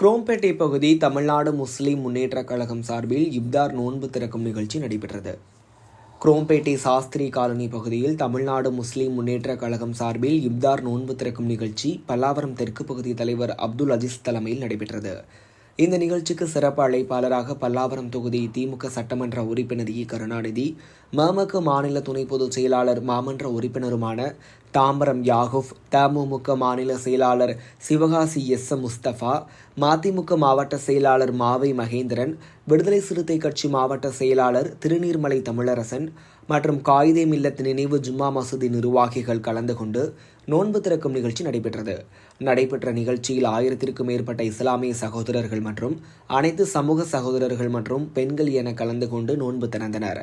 குரோம்பேட்டை பகுதி தமிழ்நாடு முஸ்லிம் முன்னேற்றக் கழகம் சார்பில் இப்தார் நோன்பு திறக்கும் நிகழ்ச்சி நடைபெற்றது. குரோம்பேட்டை சாஸ்திரி காலனி பகுதியில் தமிழ்நாடு முஸ்லிம் முன்னேற்றக் கழகம் சார்பில் இப்தார் நோன்பு திறக்கும் நிகழ்ச்சி பல்லாவரம் தெற்கு பகுதி தலைவர் அப்துல் அஜீஸ் தலைமையில் நடைபெற்றது. இந்த நிகழ்ச்சிக்கு சிறப்பு அழைப்பாளராக பல்லாவரம் தொகுதி திமுக சட்டமன்ற உறுப்பினர் இ. கருணாநிதி மமக மாநில துணை பொதுச் செயலாளர் மாமன்ற உறுப்பினருமான தாம்பரம் யாகுப் தமுமுக மாநில செயலாளர் சிவகாசி எஸ். எம். முஸ்தபா மதிமுக மாவட்ட செயலாளர் மாவை மகேந்திரன் விடுதலை சிறுத்தை கட்சி மாவட்ட செயலாளர் திருநீர்மலை தமிழரசன் மற்றும் காயிதே மில்லத் நினைவு ஜும்மா மசூதி நிர்வாகிகள் கலந்து கொண்டு நோன்பு திறக்கும் நிகழ்ச்சி நடைபெற்றது. நடைபெற்ற நிகழ்ச்சியில் ஆயிரத்திற்கும் மேற்பட்ட இஸ்லாமிய சகோதரர்கள் மற்றும் அனைத்து சமூக சகோதரர்கள் மற்றும் பெண்கள் என கலந்து கொண்டு நோன்பு திறந்தனர்.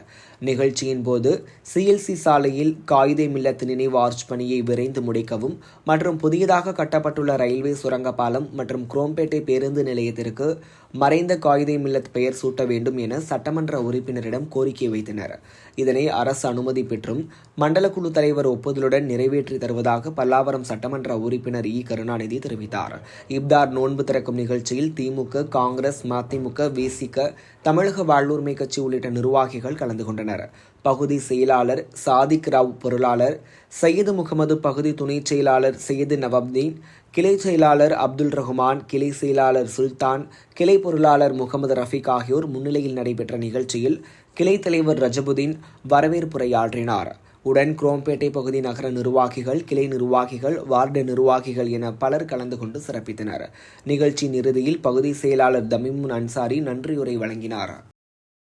நிகழ்ச்சியின் போது சிஎல்சி சாலையில் காயிதே மில்லத் நினைவு ஆர்ச் பணியை விரைந்து முடிக்கவும் மற்றும் புதியதாக கட்டப்பட்டுள்ள ரயில்வே சுரங்கப்பாலம் மற்றும் குரோம்பேட்டை பேருந்து நிலையத்திற்கு மறைந்த காயிதே மில்லத் பெயர் சூட்ட வேண்டும் என சட்டமன்ற உறுப்பினரிடம் கோரிக்கை வைத்தனர். இதனை அரசு அனுமதி பெற்றும் மண்டல குழு தலைவர் ஒப்புதலுடன் நிறைவேற்றி தருவதாக பல்லாவரம் சட்டமன்ற உறுப்பினர் இ. கருணாநிதி தெரிவித்தார். இப்தார் நோன்பு திறக்கும் நிகழ்ச்சியில் திமுக காங்கிரஸ் மதிமுக விசிக தமிழக வாழ்வுரிமை கட்சி உள்ளிட்ட நிர்வாகிகள் கலந்து கொண்டனர். பகுதி செயலாளர் சாதிக் ராவ் பொருளாளர் சையது முகமது பகுதி துணைச் செயலாளர் சையது நவாப்தீன் கிளை செயலாளர் அப்துல் ரஹ்மான் கிளை செயலாளர் சுல்தான் கிளை பொருளாளர் முகமது ரஃபீக் ஆகியோர் முன்னிலையில் நடைபெற்ற நிகழ்ச்சியில் கிளை தலைவர் ரஜபுதீன் வரவேற்புரையாற்றினார். உடன் குரோம்பேட்டை பகுதி நகர நிர்வாகிகள் கிளை நிர்வாகிகள் வார்டு நிர்வாகிகள் என பலர் கலந்து கொண்டு சிறப்பித்தனர். நிகழ்ச்சியின் இறுதியில் பகுதி செயலாளர் தமிமுன் அன்சாரி நன்றியுரை வழங்கினார்.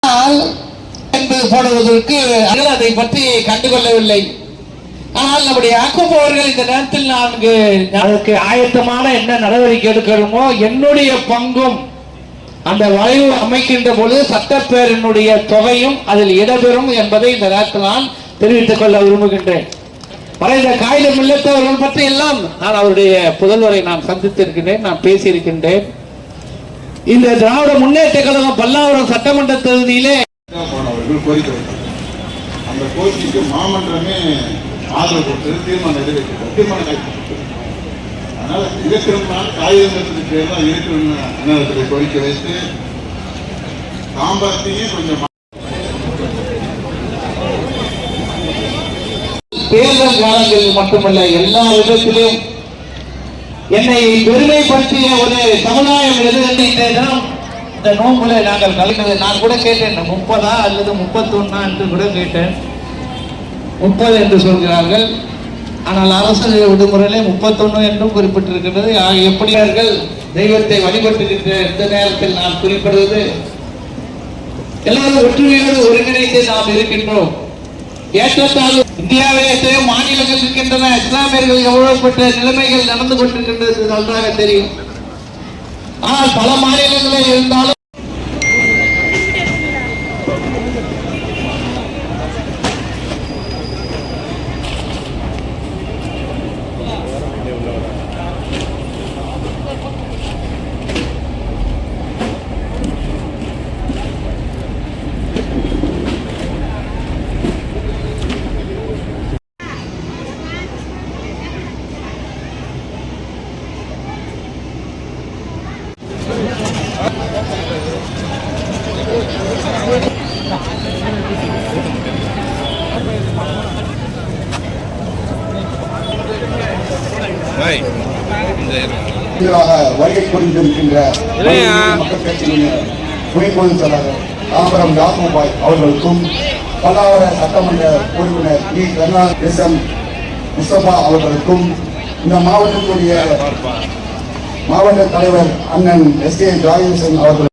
ஆனால் போடுவதற்கு அதை பற்றி கண்டுகொள்ளவில்லை. ஆனால் நம்முடைய ஆக்குபவர்கள் இந்த நேரத்தில் நான்கு அதற்கு ஆயத்தமான என்ன நடவடிக்கை எடுக்கணுமோ என்னுடைய பங்கும் அந்த வளைவு அமைக்கின்ற பொழுது சட்டப்பேரனுடைய தொகையும் அதில் இடம்பெறும் என்பதை இந்த நேரத்தில் நான் தெரிவித்துக் கொள்ள விரும்புகின்றேன். மறைந்த இல்லத்தவர்கள் பற்றி எல்லாம் நான் அவருடைய புதல்வரை நான் சந்தித்திருக்கின்றேன் நான் பேசியிருக்கின்றேன். இந்த திராவிட முன்னேற்ற கழகம் பல்லாவரம் சட்டமன்ற தொகுதியிலே அந்த கோரிக்கைக்கு மாமன்றமே ஆதரவு கொடுத்தது தீர்மானம் நிறைவேற்றது தீர்மானம் அதனால பேர் தான் கோரிக்கை வைத்து கொஞ்சம் தேர்தல் காலங்களில் மட்டுமல்ல எல்லா விதத்திலும் என்னை பெருமைப்படுத்திய ஒரு சமுதாயம் எது என்று இந்த தினம் இந்த நாங்கள் கலந்தது நான் கூட கேட்டேன் முப்பதா அல்லது முப்பத்தொன்னா என்று கூட கேட்டேன். முப்பது என்று சொல்கிறார்கள். ஆனால் அரசு விடுமுறையிலே முப்பத்தொன்னு என்றும் குறிப்பிட்டிருக்கிறது ஆக எப்படியார்கள் தெய்வத்தை வழிபட்டுகின்ற இந்த நேரத்தில் நான் குறிப்பிடுவது எல்லாரும் ஒற்றுமையோடு ஒருங்கிணைந்து நாம் இருக்கின்றோம். ஏற்றத்தாழ்வு இந்தியாவில் எத்தனையோ மாநிலங்கள் இருக்கின்றன. இஸ்லாமியர்கள் எவ்வளவுப்பட்ட நிலைமைகள் நடந்து கொண்டிருக்கின்றது நன்றாக தெரியும். ஆனால் பல மாநிலங்களில் இருந்தாலும் வருகை புரிந்திருக்கின்ற மக்கள் கட்சியின் துணை பொதுச் செயலாளர் தாம்பரம் யாக்குபாய் அவர்களுக்கும் பல்லாவர சட்டமன்ற உறுப்பினர் P. Karuna S M Mustafa அவர்களுக்கும் இந்த மாவட்டத்துடைய மாவட்ட தலைவர் அண்ணன் எஸ். கே. ராஜேசன் அவர்கள்